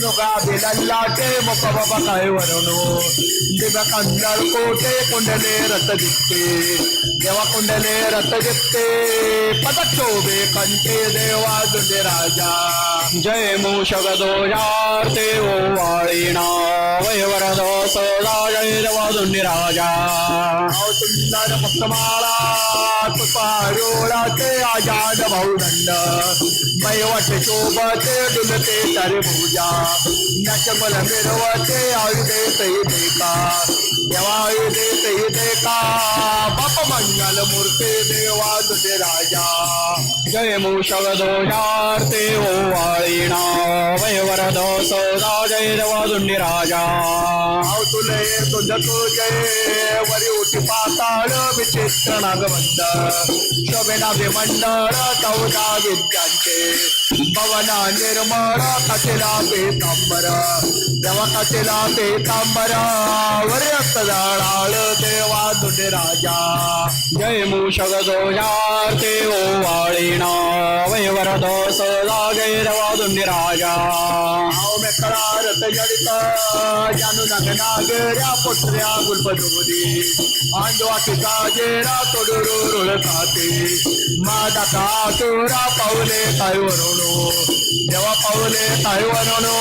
नोका बाबा काय दिव्या कोटे रथ दिसते? देवा कुंडले रथ दिसते. पदक शोभे कंठे देवा दुंदे राजा. जय मूषक दोजार्ते ओ वाळीणा वयवरद सदा जय देवादुंडी राजा. भाव सुंदर मुक्तमाळा ते आजाद भाऊदंड मैवट शोभते डुलते तरे भूजा नचमल मिरवते आयुधे सहिते देका देवा आयुधे सही का? बाप मंगल मूर्ती देवा तुझे राजा. जय मूषक दोजार्ते ओ वाळीणा वयवरद सौदा जय देवादुंडी राजा. तुले तुझ तुझे. वरी उठी पाताळ विचित्र नागबंद शोभेना विमंडळ चौदा विद्यांचे. भवना निर्मळ कचेला पेतांबर. देवा कचेला पेतांबर. वरी जाळाळ देवा तुझे राजा. जय मूषक दोजार्ते ओ वाळीणा. वयवरद सदा गैरवा देवादुंडी राजा. भाव मेकळा रथ जडित. जानू नग नागऱ्या पोटऱ्या गुलबदोरी. किसा जेरा तोडूरू. खाते माझा कातुरा पावले काय वरणो देवा पावले काय वरणो